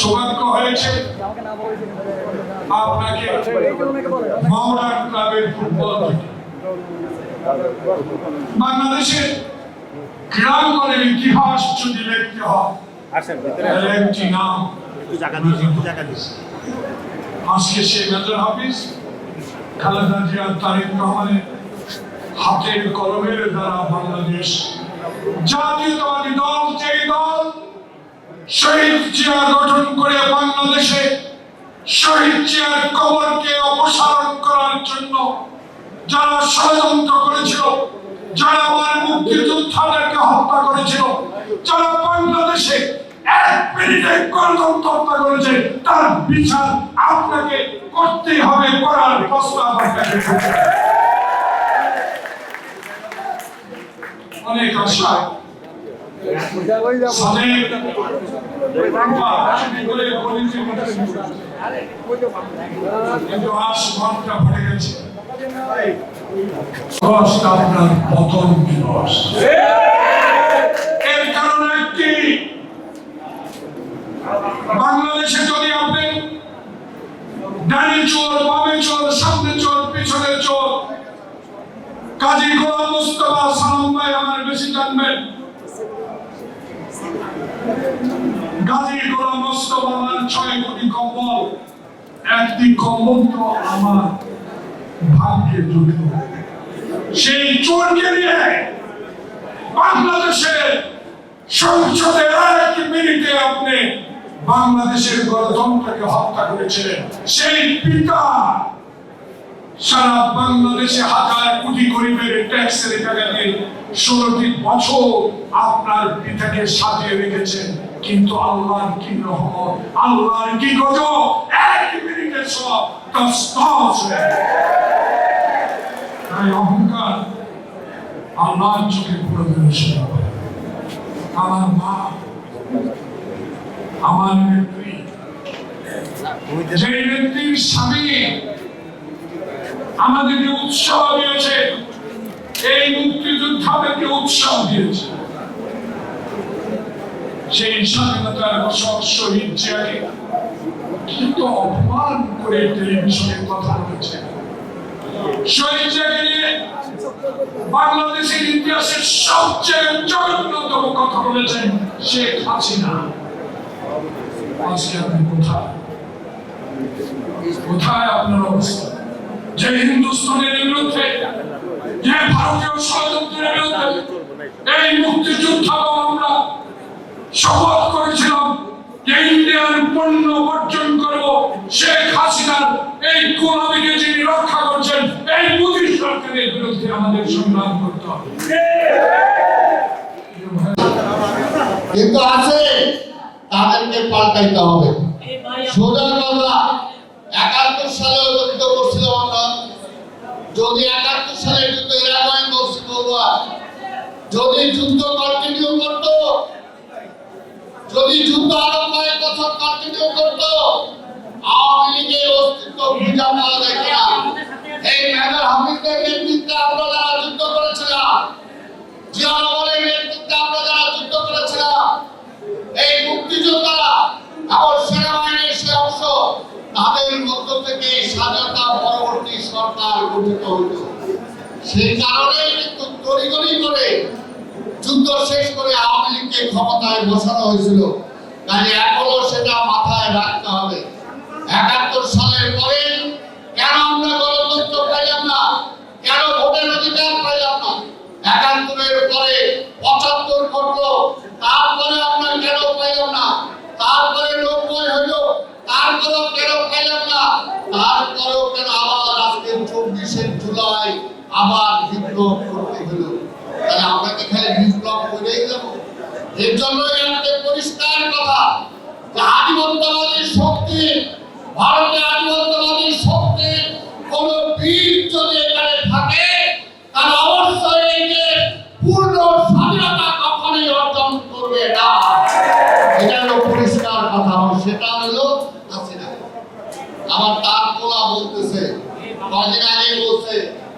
সৌভাগ্য হয়েছে। আপনাকে ক্লাবের ফুটবল বাংলাদেশের ক্রীড়াঙ্গনের ইতিহাস যদি লিখতে হয় একটি নাম আজকে সেই মেজর হাফিজ খালেদা জিয়া তারেক রহমানের হাতের কলমের দ্বারা বাংলাদেশ জাতীয়তাবাদী দল যেই দল শহীদ জিয়া গঠন করে বাংলাদেশে শহীদ জিয়ার কবরকে অপসারণ করার জন্য যারা ষড়যন্ত্র করেছিল, যারা আমার মুক্তিযোদ্ধাদেরকে হত্যা করেছিল, যারা বাংলাদেশে এক মিনিটে গণতন্ত্র হত্যা করেছে, তার বিচার আপনাকে করতেই হবে করার প্রস্তাব আপনাকে অনেক আশা সালেক বাবা, বলে বলেছি, আপনার পতন দিবস এর কারণ একটি বাংলাদেশে যদি আপনি ডানি চোর, বামে চোর, সামনে চোর, পিছনে চোর, কাজী গোলাম মুস্তফা সালাম ভাই আমার বেশি জানবেন। গাজী গোলাম মুস্তফা আমার ছয় কোটি কম্বল একটি কম্বল তো আমার ভাগ্যে জুটল সেই চোরকে নিয়ে বাংলাদেশে সংসদে এক মিনিটে আপনি বাংলাদেশের গণতন্ত্রকে হত্যা করেছিলেন। সেই পিতা সারা বাংলাদেশে হাজার কোটি গরিবের ট্যাক্সের টাকাকে ষোলোটি বছর আপনার পিতাকে সাজিয়ে রেখেছেন। কিন্তু আল্লাহর কি রহমত? আল্লাহর কি গজব? এক মিনিটে সব তসতস। তাই অহংকার আল্লাহর চোখে পুরো দিয়েছিল আমার মা, আমার নেত্রী নেত্রীর স্বামী আমাদেরকে উৎসাহ দিয়েছে এই মুক্তিযোদ্ধাদেরকে উৎসাহ দিয়েছে। সেই স্বাধীনতার ঘোষক শহীদ জিয়াকে কিন্তু অপমান করে টেলিভিশনে কথা বলেছে। শহীদ জিয়াকে নিয়ে বাংলাদেশের ইতিহাসের সবচেয়ে জঘন্যতম কথা বলেছেন শেখ হাসিনা। আজকে আপনি কোথায়? কোথায় আপনার অবস্থা? যে হিন্দুস্তানের বিরুদ্ধে যে ভারতীয় ষড়যন্ত্রের বিরুদ্ধে এই মুক্তিযুদ্ধ আমরা শপথ করেছিলাম যে ইন্ডিয়ার পণ্য বর্জন করব শেখ হাসিনার এই গোলামীকে যিনি রক্ষা করছেন এই মোদী সরকারের বিরুদ্ধে আমাদের সংগ্রাম করতে হবে। কিন্তু আছে তাদেরকে পাল্টাইতে হবে। সোজা কথা একাত্তর সালে যুদ্ধ করছিল আমরা। যদি একাত্তর সালে যুদ্ধ করছি বলবা যদি যুদ্ধ কন্টিনিউ করতো, যদি যুদ্ধ আরও কয়েক বছর কন্টিনিউ করতো, আওয়ামী লীগের অস্তিত্ব পাওয়া যায় এই মেজর হাফিজের নেতৃত্বে আমরা যারা যুদ্ধ করেছিলাম নেতৃত্বে আমরা যারা যুদ্ধ করেছিলাম, এই মুক্তিযোদ্ধারা সেনাবাহিনীর সে অংশ তাদের মধ্য থেকে স্বাধীনতা পরবর্তী সরকার গঠিত হতো সেই কারণে কিন্তু তড়িগড়ি করে যুদ্ধ শেষ করে আওয়ামী লীগকে ক্ষমতায় বসানো হয়েছিল। কাজে এখনও সেটা মাথায় রাখতে হবে। একাত্তর সালের পরে কেন আমরা গণতন্ত্র পাইলাম না? কেন ভোটের বিপ্লব করতে হলো তাহলে আমরা কি খালি বিপ্লব করেই যাব? এর জন্যই আমাদের পরিষ্কার কথা যে আধিপত্যবাদী শক্তি ভারতে আধিপত্যবাদী শক্তি কোন বীর যদি এখানে থাকে তার অবশ্যই এই যে পূর্ণ স্বাধীনতা কখনোই অর্জন করবে না এটা হলো পরিষ্কার কথা আর সেটা হলো হাসিনা আমার তার পোলা বলতেছে কদিন আগে বলছে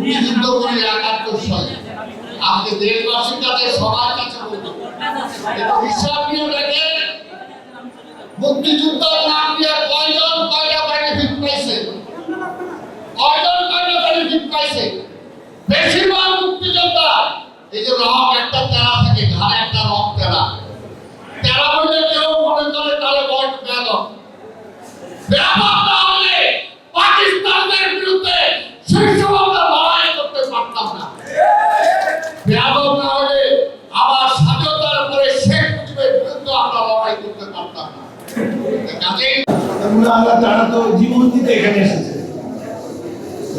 মুক্তিযুদ্ধ করে একাত্তর সালে আজকে দেশবাসীর কাছে সবার কাছে বলব একটু হিসাব নিয়ে দেখেন মুক্তিযুদ্ধের নাম দিয়ে কয়জন কয়টা বেনিফিট পাইছে কয়জন কয়টা বেনিফিট পাইছে বেশিরভাগ মুক্তিযোদ্ধা এই যে রক একটা তেরা থাকে ঘাড়ে একটা রক তেরা তেরা বললে কেউ মনে করে তাহলে বয়স বেদক ব্যাপক না হলে পাকিস্তানের বিরুদ্ধে সেই সময় আমরা লড়াই করতে পারতাম না ব্যাপক না হলে আবার স্বাধীনতার উপরে শেখ মুজিবের বিরুদ্ধে আমরা লড়াই করতে পারতাম না কাজেই আমরা আল্লাহ তারা তো জীবন দিতে এখানে এসেছে।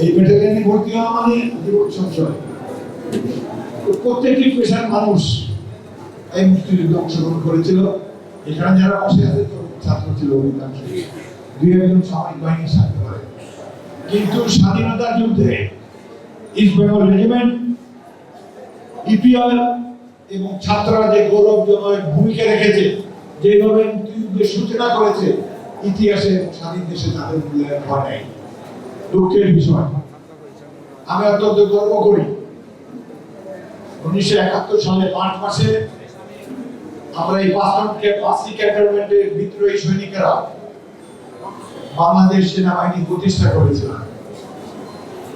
এই ব্যাটালিয়ানে ভর্তি হওয়া মানে অংশগ্রহণ করেছিল। এখানে যারা বসে আছে ছাত্র ছিল, অধিকাংশ। দুই একজন সামরিক বাহিনীর সাথে কিন্তু স্বাধীনতার যুদ্ধে ইস্ট বেঙ্গল রেজিমেন্ট এবং ছাত্ররা যে গৌরবজনক ভূমিকা রেখেছে, যেভাবে মুক্তিযুদ্ধের সূচনা করেছে ইতিহাসে স্বাধীন দেশে তাদের মূল্যায়ন নাই। দুঃখের বিষয়। আমি অত্যন্ত গর্ব করি। উনিশশো একাত্তর সালে মার্চ মাসে আমরা এই বিদ্রোহী সৈনিকেরা বাংলাদেশ সেনাবাহিনী প্রতিষ্ঠা করেছিলাম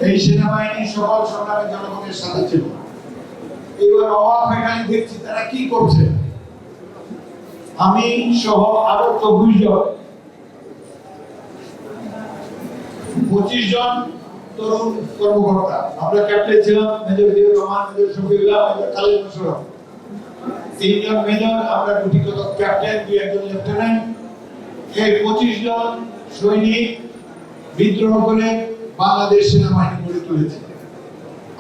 এই সেনাবাহিনী সকল সংগ্রামী জনগণের সাথে ছিল। এবার অবাক হয়ে খালি দেখছি তারা কি করছে। আমি সহ আরও চব্বিশ জন পঁচিশ জন তরুণ কর্মকর্তা। আমরা ক্যাপ্টেন ছিলাম, major Ziaur Rahman, major Shafiullah, major Khaled Mosharraf. তিনজন মেজর, আমরা গুটিগত ক্যাপ্টেন দুই একজন লেফটেন্যান্ট এই পঁচিশ জন সৈনিক বিদ্রোহ করে বাংলাদেশ সেনাবাহিনী গড়ে তুলেছে।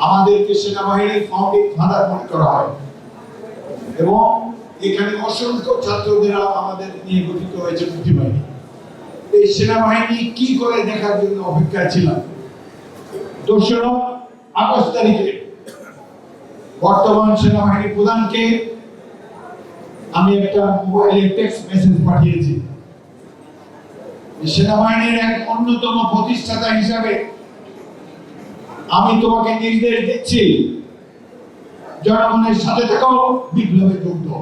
আমাদেরকে সেনাবাহিনীর ফাউন্ডিং ফাদার মনে করা হয়। এবং এখানে অসংখ্য ছাত্রদের আমাদের নিয়ে গঠিত হয়েছে মুক্তিবাহিনী এই সেনাবাহিনী কি করে দেখার জন্য অপেক্ষায় ছিলাম দোসরা আগস্ট তারিখে বর্তমান সেনাবাহিনী প্রধানকে আমি একটা মোবাইলে টেক্সট মেসেজ পাঠিয়েছি সেনাবাহিনীর এক অন্যতম প্রতিষ্ঠাতা হিসাবে আমি তোমাকে নির্দেশ দিচ্ছি, জনগণের সাথে থাকো বিপ্লবে যোগ দাও।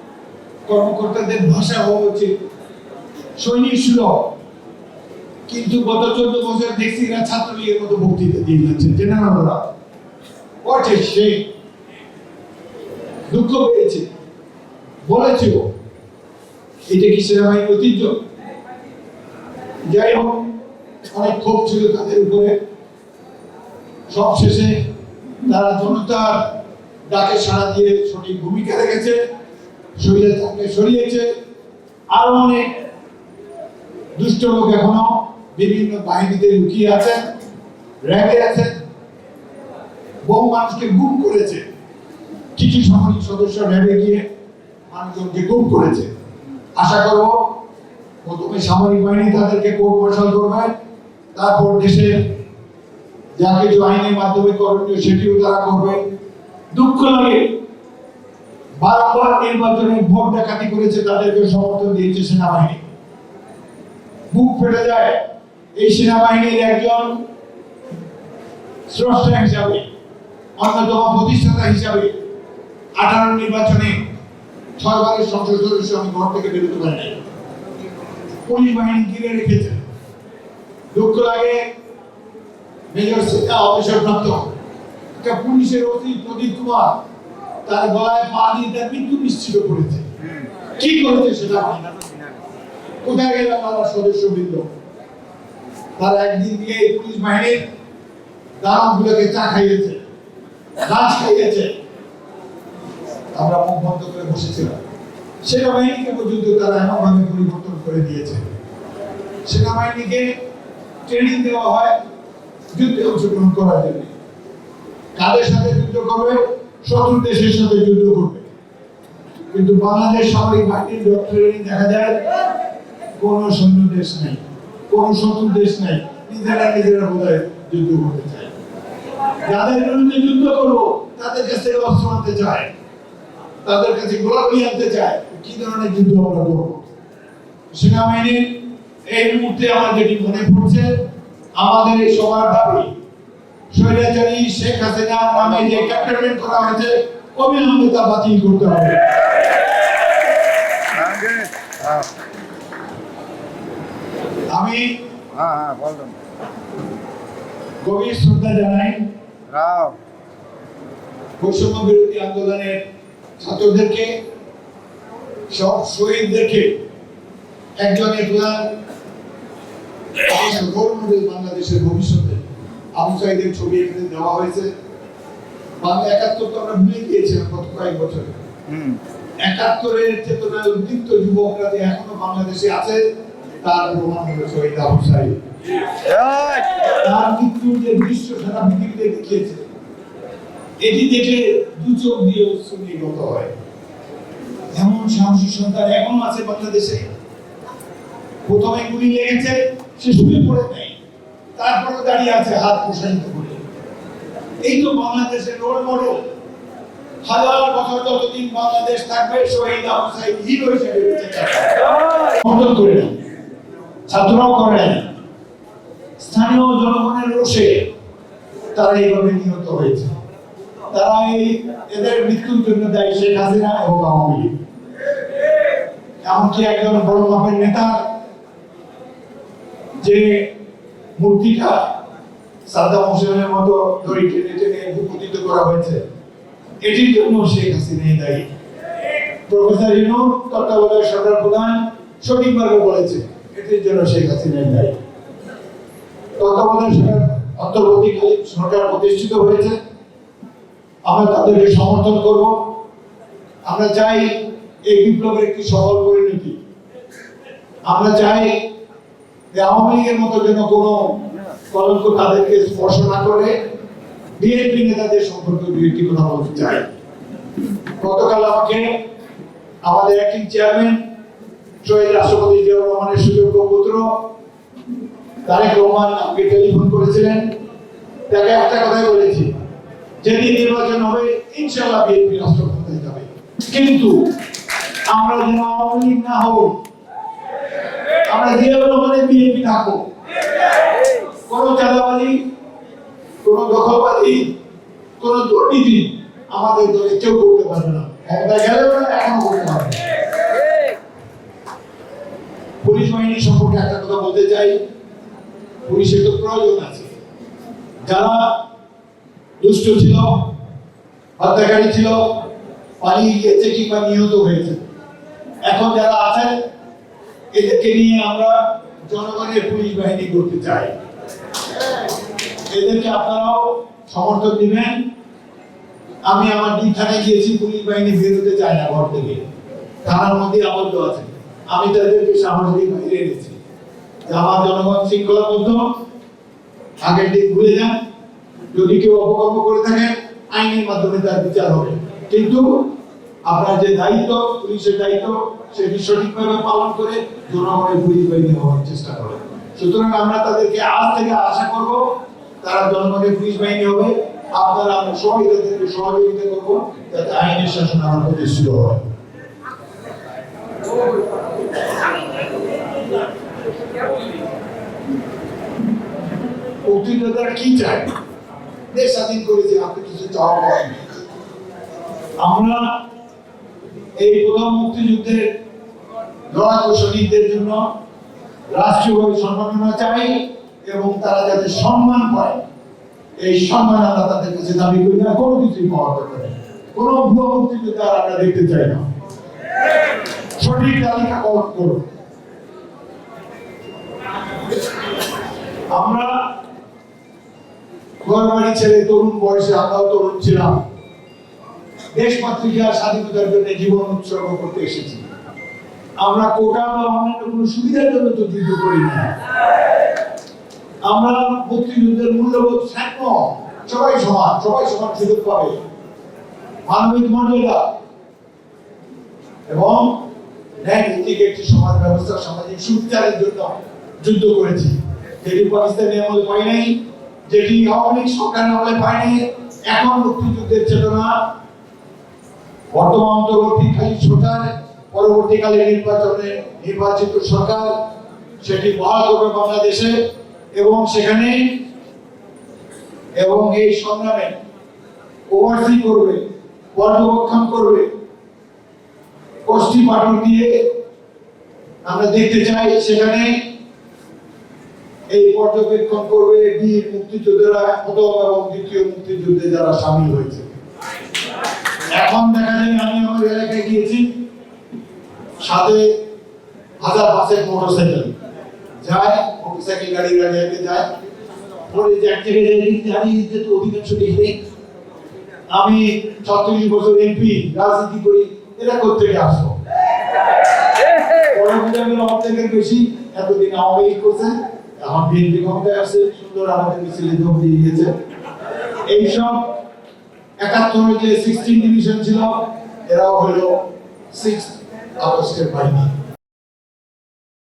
কর্মকর্তাদের ভাষা হওয়া উচিত। সৈনিক সুলভ। কিন্তু গত চোদ্দ বছর দেখছি এরা ছাত্রলীগের মতো বক্তৃতা দিয়ে যাচ্ছে। জেনারেলরা সেই দুঃখ পেয়েছে। বলেছিল এটা কি সেনাবাহিনীর ঐতিহ্য? যাই হোক, অনেক ক্ষোভ ছিল তাদের উপরে। সবশেষে তারা জনতার ডাকে সাড়া দিয়ে সঠিক ভূমিকা রেখেছে। স্বৈরাচারকে সরিয়েছে। আরও অনেক দুষ্ট লোক এখনও বিভিন্ন বাহিনীতে লুকিয়ে আছেন, র্যাবে আছেন। বহু মানুষকে গুম করেছে। কিছু সামরিক সদস্য র্যাবে গিয়ে মানুষজনকে গুম করেছে। আশা করব প্রথমে সামরিক বাহিনী তাদেরকে কোর্ট মার্শাল করবে। তারপর দেশের যা কিছু আইনের মাধ্যমে করণীয় সেটিও তারা করবে। দুঃখ লাগে বারবার নির্বাচনে ভোট ডাকাতি করেছে, তাদেরকে সমর্থন দিয়েছে সেনাবাহিনী। বুক ফেটে যায়। এই সেনাবাহিনীর একজন স্রষ্টা হিসাবে, অন্যতম প্রতিষ্ঠাতা হিসাবে আঠারো নির্বাচনে ছয়বারের সংসদ সদস্য আমি ঘর থেকে বেরোতে পারি নাই। পুলিশ বাহিনী ঘিরে রেখেছে। দুঃখ লাগে, মেজর সিদ্ধা অবসরপ্রাপ্ত একটা পুলিশের অতি প্রদীপ কুমার তার গলায় পা দিয়ে তার মৃত্যু নিশ্চিত করেছে। কি করেছে সেটা কোথায় গেল আমার সদস্য বৃন্দ? তারা একদিন এই পুলিশ বাহিনীর দালালগুলোকে চা খাইয়েছে গাছ খাইয়েছে। আমরা মুখ বন্ধ করে বসেছিলাম। সেনাবাহিনীকে পর্যন্ত তারা এমনভাবে পরিবর্তন করে দিয়েছে। সেনাবাহিনীকে ট্রেনিং দেওয়া হয়, যুদ্ধে অংশগ্রহণ করার জন্য। কাদের সাথে যুদ্ধ করবে? শত্রু দেশের সাথে যুদ্ধ করবে। কিন্তু বাংলাদেশ সামরিক বাহিনীর দেখা যায়, কোন সৈন্য দেশ নেই, কোন শত্রু দেশ নিজেরা নিজেরা যুদ্ধ করতে চায়। যাদের বিরুদ্ধে যুদ্ধ করব, তাদের কাছে অস্ত্র আনতে চায়, তাদের কাছে গোলাগুলি আনতে চায়, কি ধরনের যুদ্ধ আমরা করব? সেনাবাহিনীর এই মুহূর্তে আমার যেটি মনে পড়ছে, আমাদের এই সবার দাবি স্বৈরাচারী শেখ হাসিনা নামে যে ক্যাপ্টেনমেন্ট করা হয়েছে অবিলম্বে তা বাতিল করতে হবে। আমি হ্যাঁ হ্যাঁ গভীর শ্রদ্ধা জানাই। বৈষম্য বিরোধী আন্দোলনের ছাত্রদেরকে সব শহীদদেরকে একজনের প্রধান বাংলাদেশের ভবিষ্যতে আবু সাইদের ছবি এখানে দেওয়া হয়েছে। বাংলা একাত্তর তো আমরা ভুলে গিয়েছিলাম গত কয়েক বছরে। একাত্তরের চেতনায় উদ্দীপ্ত যুবকরা যে এখনও বাংলাদেশে আছে। তার প্রমাণ হলো শহীদ আবু সাইদ। তার মৃত্যুর যে দৃশ্য সারা পৃথিবীতে দেখিয়েছে। এটি দেখে দু চোখ দিয়ে অশ্রু নির্গত হয়। এমন সাহসী সন্তান এখন আছে বাংলাদেশে। প্রথমে গুলি লেগেছে সে শুয়ে পড়ে নেই। তারপরে দাঁড়িয়ে আছে হাত প্রসারিত করে। এই তো বাংলাদেশের রোল মডেল হাজার বছর যতদিন বাংলাদেশ থাকবে, শহীদ আবু হিরো হিসেবে করে না ছাত্ররাও করে স্থানীয় জনগণের রোষে তারা এইভাবে নিহত হয়েছে। তারা এই এদের মৃত্যুর জন্য দায়ী শেখ হাসিনা এবং আওয়ামী লীগ। এমনকি একজন বড় মাপের নেতা যে মূর্তিটা সাদ্দাম হোসেনের মতো দড়ি টেনে টেনে ভূপতিত করা হয়েছে। এটির জন্য শেখ হাসিনাই দায়ী। প্রফেসর ইনু তত্ত্বাবধায়ক সরকার প্রধান সঠিকভাবে বলেছে, এটির জন্য শেখ হাসিনাই দায়ী। তত্ত্বাবধায়ক সরকার অন্তর্বর্তীকালীন সরকার প্রতিষ্ঠিত হয়েছে। আমরা তাদেরকে সমর্থন করব। আমরা চাই এই বিপ্লবের একটি সফল পরিণতি। আমরা চাই যে আওয়ামী লীগের মতো যেন কোনো কলঙ্ক তাদেরকে স্পর্শ না করে, বিএনপি নেতাদের সম্পর্কে দু একটি কথা বলতে চাই গতকাল আমাকে আমাদের অ্যাক্টিং চেয়ারম্যান শহীদ রাষ্ট্রপতি জিয়াউর রহমানের সুযোগ্য পুত্র তারেক রহমান আমাকে টেলিফোন করেছিলেন। তাকে একটা কথাই বলেছি, যেদিন নির্বাচন হবে ইনশাআল্লাহ বিএনপি রাষ্ট্র ক্ষমতায় যাবে। কিন্তু আমরা যেন আওয়ামী লীগ না হোক আমরা জিয়াউর রহমানের বিএনপি থাকব। কোন চাঁদাবাজি, কোন দখলবাজি, কোন দুর্নীতি আমাদের দলে কেউ করতে পারবে না। গেলেও না, এখনও করতে পারবে পুলিশ বাহিনী সম্পর্কে একটা কথা বলতে চাই। পুলিশের তো প্রয়োজন আছে। যারা দুষ্ট ছিল, হত্যাকারী ছিল, পালিয়ে গিয়েছে কিংবা নিহত হয়েছে, এখন যারা আছেন এদেরকে নিয়ে আমরা জনগণের পুলিশ বাহিনী করতে চাই। এদেরকে আপনারাও সমর্থন দিবেন। আমি আমার দুই থানায় গিয়েছি, পুলিশ বাহিনী বেরোতে চায় না ঘর থেকে। থানার মধ্যে আবদ্ধ আছে। আমি তাদেরকে সাহসী বাইরে এনেছি। আমার জনগণ শৃঙ্খলাবদ্ধ। আগের দিন ভুলে যান। যদি কেউ অপকর্ম করে থাকে আইনের মাধ্যমে তার বিচার হবে। কিন্তু আপনার যে দায়িত্ব, পুলিশের দায়িত্ব সেটি সঠিকভাবে পালন করে জনগণের পুলিশ বাহিনী হওয়ার চেষ্টা করে। সুতরাং আমরা তাদেরকে আজ থেকে আশা করব, তারা জনগণের পুলিশ বাহিনী হবে। আপনারা সহযোগিতা করব, যাতে আইনের শাসন প্রতিষ্ঠিত হয়। স্বাধীন চাওয়া আমরা এই প্রথম মুক্তিযুদ্ধের লড়াকু শহীদদের জন্য রাষ্ট্রীয়ভাবে সম্মাননা চাই এবং তারা যাতে সম্মান পায়, এই সম্মান আমরা তাদের কাছে দাবি করি না, কোনো কিছুই পাওয়া দরকার নেই। কোনো ভুয়া আর আমরা দেখতে চাই না। সঠিক তালিকা করুন করুন। আমরা ঘর বাড়ি ছেড়ে তরুণ বয়সে আমরাও তরুণ ছিলাম। দেশ মাতৃকার স্বাধীনতার জন্য জীবন উৎসর্গ করতে এসেছি। আমরা কোটা বা অন্যান্য কোনো সুবিধার জন্য তো যুদ্ধ করি না। আমরা মুক্তিযুদ্ধের মূল্যবোধ সাম্য সবাই সমান সবাই সমান সুযোগ পাবে। মানবিক মর্যাদা। এবং ন্যায় ভিত্তিক একটি সমাজ ব্যবস্থা, সামাজিক সুবিচারের জন্য যুদ্ধ করেছি। যেটি পাকিস্তানি আমলে পাই নাই, যেটি আওয়ামী লীগ সরকার আমলে পায়নি এখন মুক্তিযুদ্ধের চেতনা বর্তমান অন্তর্বর্তীকালীন সরকার পরবর্তীকালে নির্বাচনে নির্বাচিত সরকার, সেটি বহাল করবে বাংলাদেশে এবং সেখানে এবং এই সংগ্রামে ওভারসি করবে পর্যবেক্ষণ করবে কষ্টি পাঠক দিয়ে আমরা দেখতে চাই সেখানে এই পর্যবেক্ষণ করবে বীর মুক্তিযোদ্ধারা প্রথম এবং দ্বিতীয় মুক্তিযুদ্ধে যারা সামিল হয়েছে। এখন দেখা যায় আমি আমার এলাকায় গিয়েছি। সাথে হাজার পাঁচেক মোটরসাইকেল। যায়, মোটরসাইকেল গাড়ি গাড়ি যায়। পরে এক জায়গায় তো অধিকাংশ দেখি আমি ছত্রিশ বছর এমপি, রাজনীতি করি এরা কোথেকে আসব বেশি, এতদিন করছে সুন্দর আমাদের এইসব একাত্তরে যে সিক্সটিন ডিভিশন ছিল এরাও হলো সিক্স আগস্টের বাহিনী।